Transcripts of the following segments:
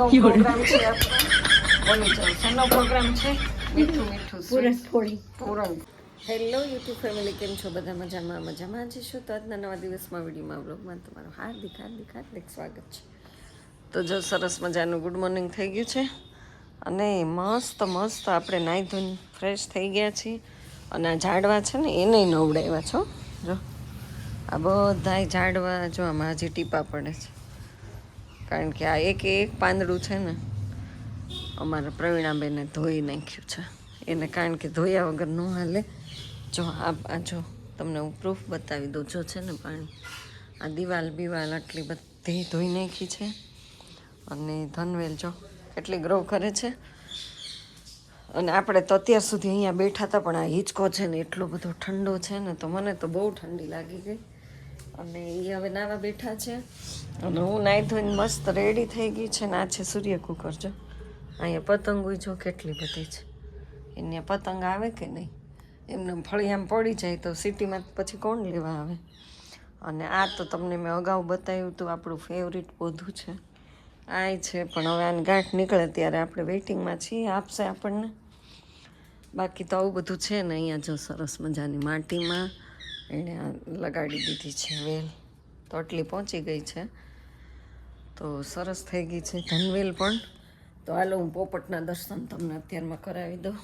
રાતનો પ્રોગ્રામ છે આપણો. બોલી ચાલો શેનો પ્રોગ્રામ છે? મીઠું મીઠું sweet. થોડી. પૂરણ હેલો યુટ્યુબ ફેમિલી કેમ છો? બધા મજામાં મજામાં જ છો. તો આજના નવા દિવસમાં વિડીયોમાં બ્લોગમાં તમારું હાર્દિક હાર્દિક હાર્દિક સ્વાગત છે. તો જો સરસ મજાનું ગુડ મોર્નિંગ થઈ ગયું છે. અને મસ્ત મસ્ત આપણે નાહી ધોઈને ફ્રેશ થઈ ગયા છીએ. અને આ ઝાડવા છે ને એને નવડાવ્યા છો. જો આ બધાય ઝાડવા જો આમાં હજી ટીપા પડે છે. કારણ કે આ એક એક પાંદડું છે ને, અમારા પ્રવીણાબેને ધોઈ નાખ્યું છે. એને કારણ કે ધોયા વગર ન હાલે. જો આ જો તમને હું પ્રૂફ બતાવી દઉં જો છે ને, પાણી આ દિવાલ બિવાલ આટલી બધી ધોઈ નાખી છે. અને ધનવેલ જો કેટલી ગ્રો કરે છે. અને આપણે તો અત્યાર સુધી અહીંયા બેઠા હતા, પણ આ હિંચકો છે ને એટલો બધો ઠંડો છે ને, તો મને તો બહુ ઠંડી લાગી ગઈ. અને એ હવે નાવા બેઠા છે. અને હું નાહી ધોઈને મસ્ત રેડી થઈ ગઈ છે ને આ છે સૂર્ય કુકર, જો. અહીંયા પતંગો જો કેટલી બધી છે. એને પતંગ આવે કે નહીં? એમને ફળિયામાં પડી જાય તો સિટીમાં પછી કોણ લેવા આવે? અને આ તો તમને મેં અગાઉ બતાવ્યું હતું આપણું ફેવરિટ પોધું છે. આય છે, પણ હવે આને ગાંઠ નીકળે ત્યારે આપણે વેઇટિંગમાં છીએ, આપશે આપણને. બાકી તો આવું બધું છે ને અહીંયા જો સરસ મજાની માટીમાં. એણે લગાડી દીધી છે વેલ. તો આટલી પહોંચી ગઈ છે. તો સરસ થઈ ગઈ છે ધનવેલ પણ. તો હાલો હું પોપટના દર્શન તમને અત્યારમાં કરાવી દઉં.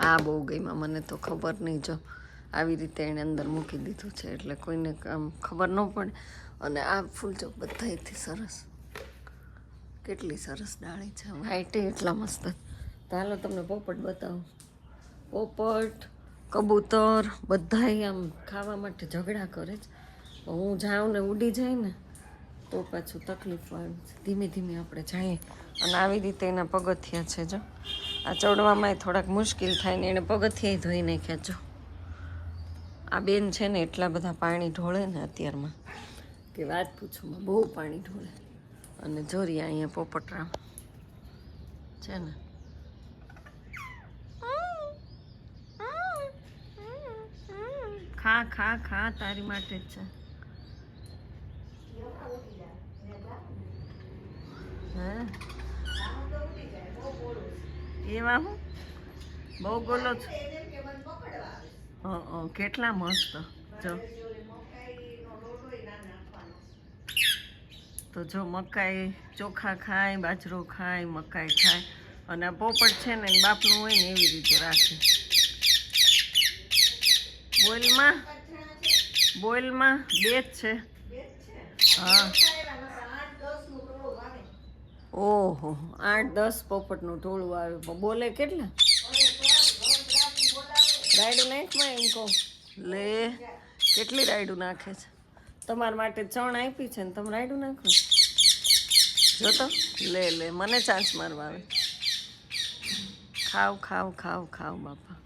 આ બહુ ગઈમાં મને તો ખબર નહીં જો. આવી રીતે એણે અંદર મૂકી દીધું છે એટલે કોઈને આમ ખબર ન પડે. અને આ ફૂલ જો બધાયથી સરસ. કેટલી સરસ ડાળી છે. વ્હાઈટ એટલા મસ્ત. તો હાલો તમને પોપટ બતાવું. પોપટ. કબૂતર બધાય આમ ખાવા માટે ઝઘડા કરે છે. હું જાઉં ને ઉડી જાય ને, તો પાછું તકલીફ હોય છે. ધીમે ધીમે આપણે જઈએ. અને આવી રીતે એના પગથિયા છે જો. આ ચડવામાં થોડાક મુશ્કેલ થાય ને એને પગથિયા ધોઈ નાખ્યા જો. આ બેન છે ને એટલા બધા પાણી ઢોળે ને અત્યારમાં કે વાત પૂછોમાં બહુ પાણી ઢોળે. અને જોરિયા અહીંયા પોપટરામ છે ને ખા ખા ખા, તારી માટે જ છે. એવા હું? બહુ ગોલો છો. કેટલા મસ્ત. જો. તો જો મકાઈ ચોખા ખાય, બાજરો ખાય, મકાઈ ખાય, અને આ પોપટ છે ને બાપનું હોય ને, એવી રીતે રાખે. બોઇલમાં બોઇલમાં બે જ છે. હા. ઓહો, આઠ દસ પોપટનું ટોળું આવે. બોલે કેટલા? રાયડું નાખમાં એમ કહું? લે, કેટલી રાયડું નાખે છે? તમારા માટે ચણ આપી છે ને તમે રાયડું નાખો જો તો, લે લે, મને ચાન્સ મારવા આવે. ખાવ ખાવ ખાવ ખાવ, બાપા.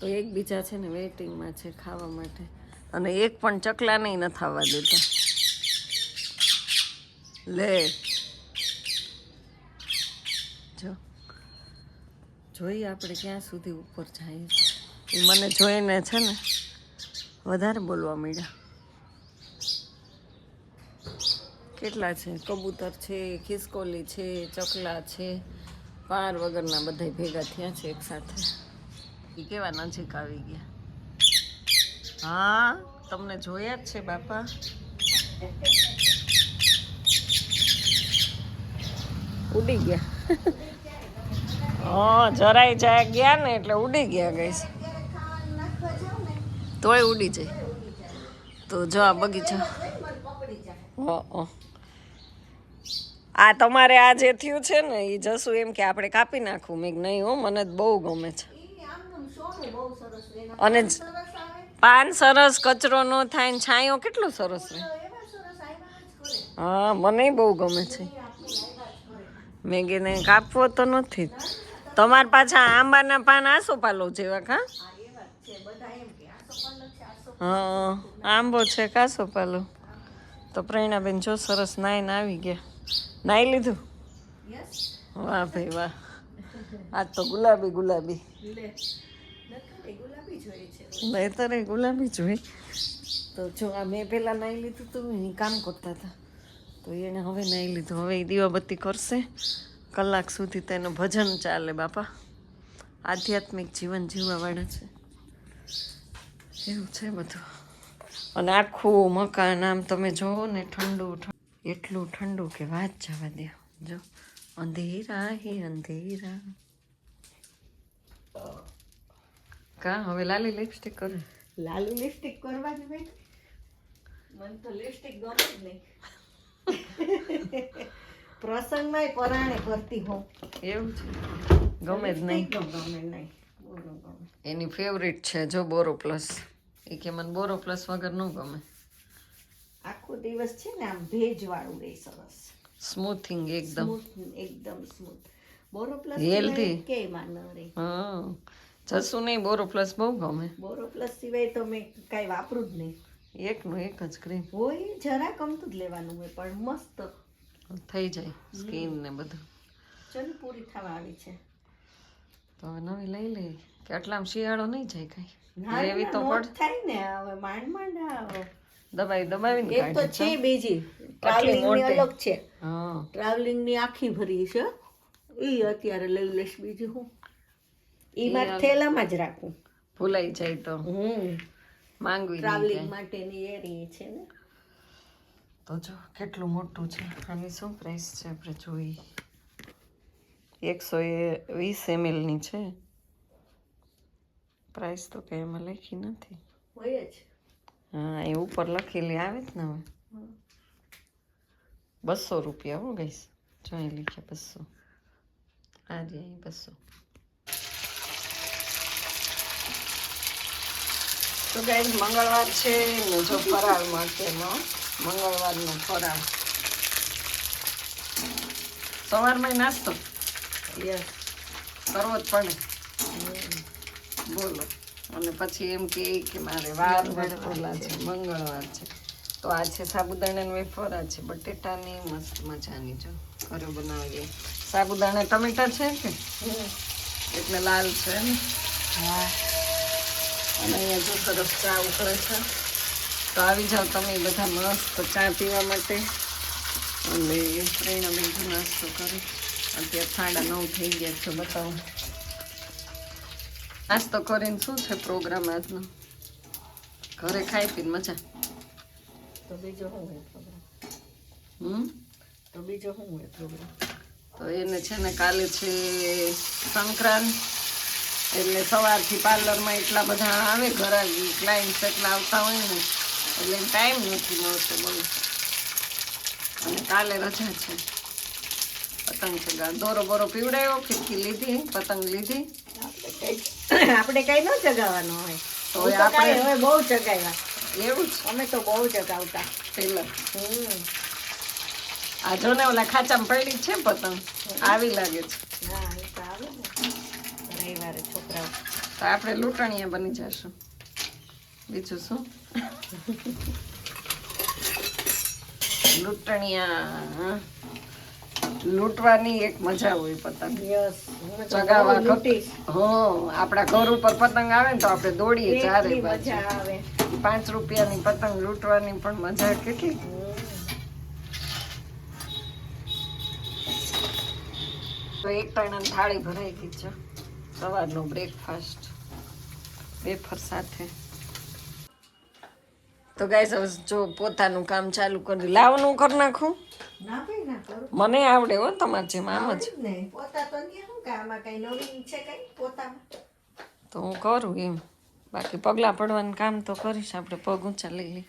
તો એકબીજા છે ને વેઇટિંગમાં છે ખાવા માટે. અને એક પણ ચકલા નહીં, ન થવા દેતા લે. જો. જોઈએ આપણે ક્યાં સુધી ઉપર જઈએ એ મને જોઈને છે ને વધારે બોલવા મળ્યા કેટલા છે? કબૂતર છે, ખિસકોલી છે, ચકલા છે. પાર વગરના બધા ભેગા થયા છે એક સાથે. એ કેવા નજીક આવી ગયા? હા તમને જોયા જ છે બાપા. ઉડી ગયા. હા જરાય જાય ગયા ને એટલે ઉડી ગયા ગઈ તોય ઉડી જાય. તો જો આ બગીચો. હં આ તમારે આ જે થયું છે ને એ જશું એમ કે આપણે કાપી નાખવું મેં નહીં હો મને જ બહુ ગમે છે. અને પાન સરસ, કચરો ન થાય ને છાંયો કેટલો સરસ રહે. હા, મને બહુ ગમે છે. મેગીને કાપવો તો નથી તમારે પાછા આંબાના પાન આસોપાલો જેવા કા? હા, આંબો છે કાસોપાલો તો પ્રેરણાબેન જો સરસ નાઈને આવી ગયા. નાઈ લીધું? વાહ ભાઈ વાહ. આજ તો ગુલાબી ગુલાબી. નહીતર તને ગુલાબી જોઈ. તો જો આ મેં પહેલાં નાઈ લીધું હતું એ કામ કરતા હતા. તો એણે હવે નહીં લીધું. હવે એ દીવાબત્તી કરશે. કલાક સુધી તેનું ભજન ચાલે બાપા. આધ્યાત્મિક જીવન જીવવાવાળા છે. એવું છે બધું. અને આખું મકાન આમ તમે જોવો ને ઠંડુ એટલું ઠંડુ કે વાત જવા દે જો, અંધેરા હે અંધેરા. કા? હવે લાલી લિપસ્ટિક કરે. લાલી લિપસ્ટિક કરવાની બેન મને તો લિપસ્ટિક ગમે જ નહીં. પ્રસંગમાં પરાણે કરતી હો એવું છે? ગમે જ નહીં. ગમે નહીં. એની ફેવરિટ છે જો બોરો પ્લસ એ કે મને બોરો પ્લસ વગર ન ગમે. આખો દિવસ છે ને આમ ભેજ વાળું રહે સરસ. સ્મૂથિંગ એકદમ. એકદમ સ્મૂથ બોરો પ્લસ હેલ્ધી કે માં ન રહે હા. જસું નહીં બોરો પ્લસ બહુ ગમે. બોરો પ્લસ સિવાય તો મેં કાંઈ વાપરું જ નહીં. એકનું એક જ ક્રીમ હોય જરા કમતું જ લેવાનું હોય પણ મસ્ત. થઈ જાય સ્કીન ને બધું. ચલ પૂરી થવા આવી છે. તો હવે નવી લઈ લઈ કે આટલામાં શિયાળો નહીં જાય કઈ? એવી તો પડ. થાય ને હવે માંડ માંડ આવો. દબાવી દબાવીને એક તો છે બીજી. ટ્રાવેલિંગની અલગ છે. હા. ટ્રાવેલિંગની આખી ભરી છે. એ અત્યારે લઈ લઈશ બીજું હું. ઈ મારે થેલામાં જ રાખું. ભૂલાઈ જાય તો. હમ. માંગવી ટ્રાવેલિંગ. માટેની એરી છે ને. તો જો કેટલું મોટું છે. આની શું પ્રાઇસ છે આપણે જોઈ. એકસો એ વીસ એમએલની છે. પ્રાઇસ તો કંઈ એમાં લખી નથી. હોય જ. હા એ ઉપર લખેલી આવે જ ને હવે. બસો રૂપિયા હો ગઈશ જોઈ લખ્યા બસો. આ જે અહીં બસો. તો ગાઈ મંગળવાર છે ને જો ફરાળ માટેનો મંગળવારનો ફરાળ. સવારમાં નાસ્તો? યસ કરવો જ પડે બોલો. અને પછી એમ કે કે મારે વાર વળતોલા છે. મંગળવાર છે. તો આ છે સાબુદાણાની વેફર છે બટેટાની મસ્ત મજાની. જો ઘરે બનાવીએ. સાબુદાણા ટમેટા છે કે? એટલે લાલ છે ને? હા. અને અહીંયા જો સરસ ચા ઉકળે છે. તો આવી જાઓ તમે બધા મસ્ત ચા પીવા માટે. અને પ્રેરણા બેન નાસ્તો કરી. અત્યારે સાડા નવ થઈ ગયા છે બતાવો. નાસ્તો કરીને શું છે પ્રોગ્રામ આજનો? ઘરે ખાઈ પીને મજા? તો બીજો શું હોય પ્રોગ્રામ? હમ? તો બીજો શું હોય પ્રોગ્રામ? તો એને છે ને કાલે છે સંક્રાંત. એટલે સવારથી પાર્લરમાં એટલા બધા આવે ઘરાગી ક્લાયન્ટ્સ એટલા આવતા હોય ને એટલે ટાઈમ નથી મળતો બોલો. અને કાલે રજા છે. પતંગ ચગા દોરો બોરો પીવડાયો ફિરકી લીધી પતંગ લીધી. આપણે કઈ ન ચગાવવાનું હોય. તો આપણે- હવે બહુ ચગાવ્યા. એવું જ અમે તો બહુ ચગાવતા. પેલા. હમ. આ જો ને ઓલા ખાચામાં પડી છે પતંગ? આવી લાગે છે. હા. રવિવારે છોકરાઓ. તો આપણે લૂંટણીયા બની જશું. બીજું શું? લૂંટણીયા લૂંટવાની એક મજા હોય પતંગ. હું ચગાવવા બહુ આપણા ઘર ઉપર પતંગ આવે ને તો આપણે દોડીએ ચારે બાજુ. મજા આવે. પાંચ રૂપિયાની પતંગ લૂંટવાની પણ મજા કેટલી? તો એક ટણાની થાળી ભરાઈ ગઈ છે. સવારનો બ્રેકફાસ્ટ વેફર સાથે. તો ગાઈસ હવે જો પોતાનું કામ ચાલુ કરી લાવવાનું કરી નાખું. મને આવડે હો તમારે જેમ આમ જ. તો હું કરું એમ. બાકી પગલાં પડવાનું કામ તો કરીશ. આપણે પગ ઊંચા લઈ લઈ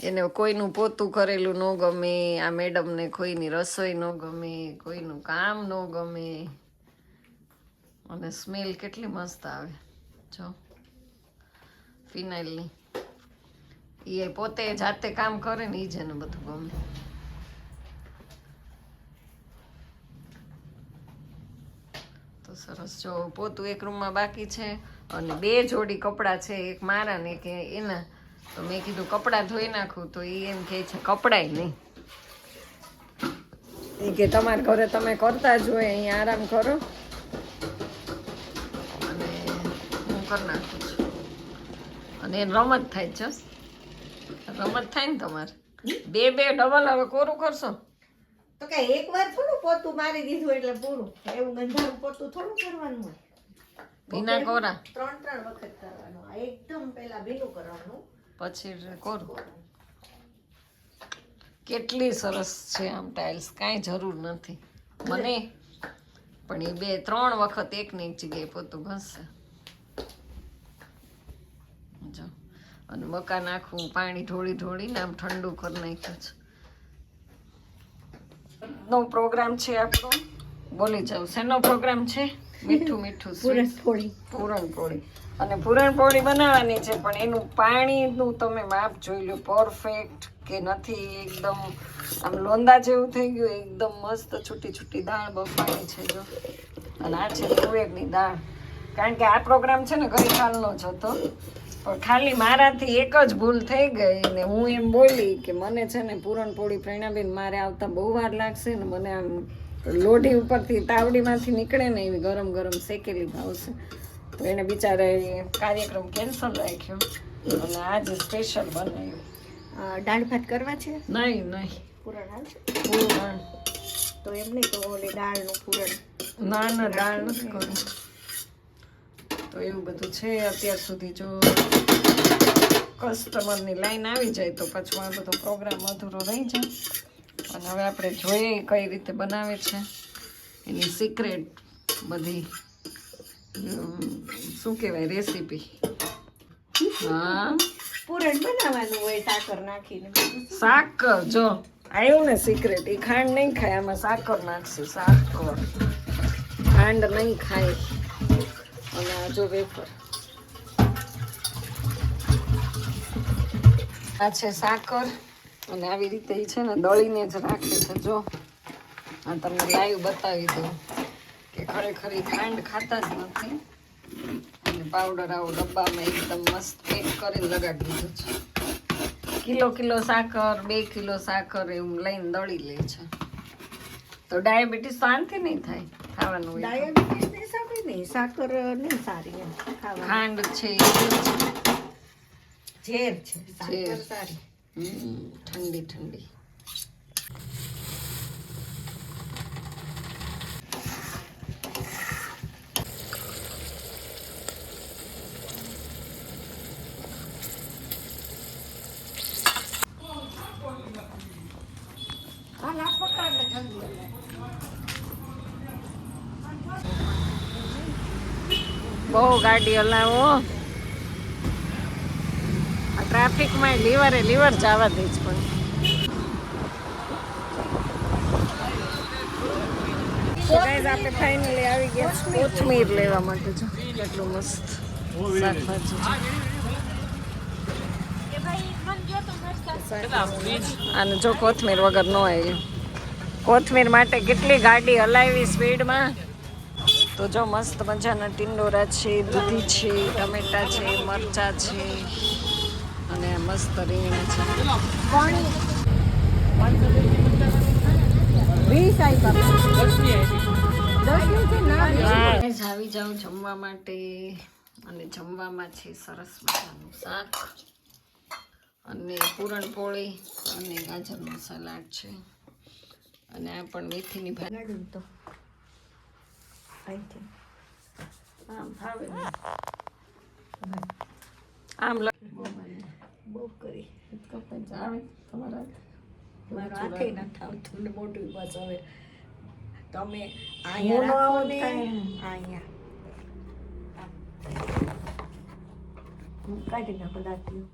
એને કોઈનું પોતું કરેલું ન ગમે, આ મેડમને કોઈની રસોઈ ન ગમે, કોઈનું કામ ન ગમે. અને સ્મેલ કેટલી મસ્ત આવે. જો ફિનાઇલની એ પોતે જાતે કામ કરે ને એ જ એને બધું ગમે. તો સરસ, જો પોતું એક રૂમમાં બાકી છે અને બે જોડી કપડાં છે, એક મારા ને કે એના. તો મેં કીધું કપડાં ધોઈ નાખું તો એ એમ કહે છે કપડાય નહીં. એ કે તમારા ઘરે તમે કરતા જ હોય અહીંયા આરામ કરો. અને હું કરી નાખું છું. અને રમત થાય છે રમત થાય ને તમારે. બે બે ડબલ હવે કોરું કરશો? તો કે એક વાર થોડું પોતું મારી દીધું એટલે પૂરું. એવું ગંધારું પોતું થોડું કરવાનું હોય. ભીના કોરા. ત્રણ ત્રણ વખત કરવાનું. એકદમ પેલા ભીનું કરવાનું. પછી કોરું. કેટલી સરસ છે આમ ટાઇલ્સ કાંઈ જરૂર નથી. મને પણ એ બે ત્રણ વખત એક જગ્યાએ પોતું ઘસશે જો અને મકાન આખું પાણી ઢોળી ઢોળીને આમ ઠંડુ કરી નાખ્યું છે. નો પ્રોગ્રામ છે આપણો? બોલી જાવ શેનો પ્રોગ્રામ છે? મીઠું મીઠું. પૂરણપોળી પૂરણપોળી અને પૂરણપોળી બનાવવાની છે, પણ એનું પાણીનું તમે માપ જોઈ લો પરફેક્ટ કે નથી, એકદમ આમ લોંદા જેવું થઈ ગયું, એકદમ મસ્ત છૂટી છૂટી દાળ બફાણી છે જો. અને આ છે તુવેરની દાળ. કારણ કે આ પ્રોગ્રામ છે ને ગઈકાલનો જ હતો. પણ ખાલી મારાથી એક જ ભૂલ થઈ ગઈ ને હું એમ બોલી કે મને છે ને પૂરણપોળી પ્રેરણાબેન મારે આવતા બહુ વાર લાગશે ને મને આમ લોઢી ઉપરથી તાવડીમાંથી નીકળે ને એવી ગરમ ગરમ શેકેલી ભાવશે. તો એને બિચારે કાર્યક્રમ કેન્સલ રાખ્યો. અને આજે સ્પેશિયલ બનાવ્યું. દાળ ભાત કરવા છે? નહીં નહીં. પૂરણ હાલ પૂરણ. તો એમ નહીં તો ઓલી દાળનું પૂરણ. ના ના દાળ નથી કરવું તો એવું બધું છે. અત્યાર સુધી જો કસ્ટમરની લાઈન આવી જાય તો પછી આ બધો પ્રોગ્રામ અધૂરો રહી જાય. અને હવે આપણે જોઈએ કઈ રીતે બનાવે છે. એની સિક્રેટ બધી. શું કહેવાય રેસીપી હા. પૂરણ બનાવવાનું હોય સાકર નાખીને સાકર જો. આવ્યું ને સિક્રેટ એ ખાંડ નહીં ખાય આમાં સાકર નાખશે સાકર. ખાંડ નહીં ખાય. અને આ જો વેફર. આ છે સાકર અને આવી રીતે છે ને દળીને જ રાખે છે જો. આ તમને લાઈવ બતાવી દઉં. ખરેખર ખાંડ ખાતા જ નથી. અને પાવડર આવો ડબ્બામાં એકદમ મસ્ત પેક કરીને લગાડી દીધું છે. કિલો કિલો સાકર બે કિલો સાકર એવું લઈને દળી લે છે. તો ડાયાબિટીસ શાંતિ નહીં થાય ખાવાનું હોય તો. ડાયાબિટીસની હિસાબે નહીં સાકર નહીં સારી ખાંડ છે ઝેર છે ઝેર. સારી. હમ, ઠંડી ઠંડી. બહુ ગાડી હલાવો આ ટ્રાફિકમાં લીવરે, લીવર જવા દે જ પણ. આપણે ફાઇનલી આવી ગયા કોથમીર લેવા માટે જો. કેટલું મસ્ત શાકભાજી છે. અને જો કોથમીર વગર ન આવી કોથમીર માટે કેટલી ગાડી હલાવી સ્પીડમાં? તો જો મસ્ત મજાના ટિંડોરા છે દૂધી છે ટમેટા છે મરચા છે અને મસ્ત રીંગણા છે. આવી જાઉં જમવા માટે અને જમવામાં છે સરસ મજાનું શાક અને પૂરણપોળી અને ગાજરનું સલાડ છે. અને આ પણ મેથીની ભાજી. તો. અહીંથી આમ ને. આમ લ- બહુ કરી. જાય તમારા મારા હાથે નથી આવતું. ને મોટું બસ હવે. તમે અહીંયા ન રાખો આવું ને. કાંઈ. અહીંયા. હું કાઢી નાખો દાંતીઓ.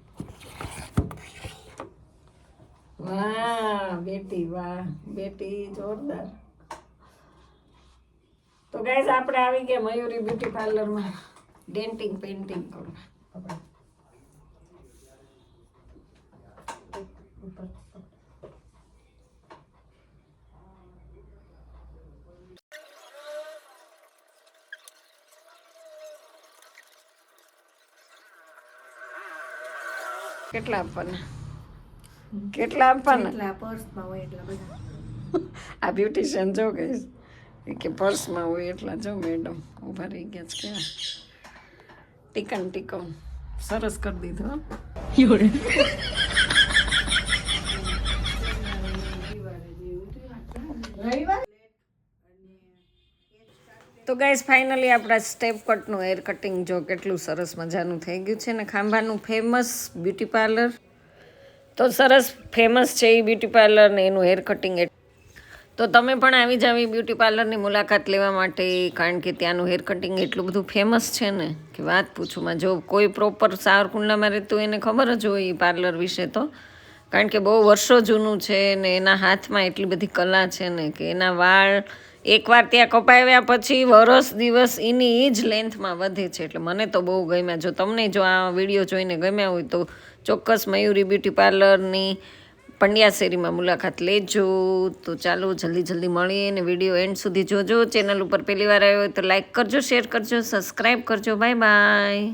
વાહ બેટી વાહ. બેટી જોરદાર. તો ગાઈસ આપણે આવી ગયા મયુરી બ્યુટી પાર્લરમાં ડેન્ટિંગ પેઇન્ટિંગ કરવા. કેટલા આપવાના કેટલા આપવાના પર્સમાં હોય એટલા બધા. આ બ્યુટિશિયન જો ગઈશ કે પર્સમાં હોય એટલા જો મેડમ ઊભા રહી ગયા છે. કે ટીકન. ટીકણ સરસ કરી દીધો યોડે તો ગાઈસ ફાઇનલી આપણા સ્ટેપ કટનું હેર કટિંગ જો કેટલું સરસ મજાનું થઈ ગયું છે ને ખાંભાનું ફેમસ બ્યુટી પાર્લર તો સરસ ફેમસ છે એ બ્યુટી પાર્લર ને એનું હેર કટિંગ તો તમે પણ આવી જ આવી બ્યુટી પાર્લરની મુલાકાત લેવા માટે, કારણ કે ત્યાંનું હેર કટિંગ એટલું બધું ફેમસ છે ને, કે વાત પૂછું જો કોઈ પ્રોપર સાવરકુંડલામાં રહેતું એને ખબર જ હોય એ પાર્લર વિશે તો. કારણ કે બહુ વર્ષો જૂનું છે ને એના હાથમાં એટલી બધી કલા છે ને કે એના વાળ એકવાર ત્યાં કપાવ્યા પછી વરસ દિવસ એની એ જ લેન્થમાં વધે છે. એટલે મને તો બહુ ગમ્યા. જો તમને જો આ વીડિયો જોઈને ગમ્યા હોય તો ચોક્કસ મયુરી બ્યુટી પાર્લરની પંડ્યા શેરીમાં મુલાકાત લેજો. તો ચાલો જલ્દી જલ્દી મળીએ અને વીડિયો એન્ડ સુધી જોજો. ચેનલ ઉપર પહેલી વાર આવ્યો હોય તો લાઈક કરજો, શેર કરજો સબસ્ક્રાઈબ કરજો. Bye bye.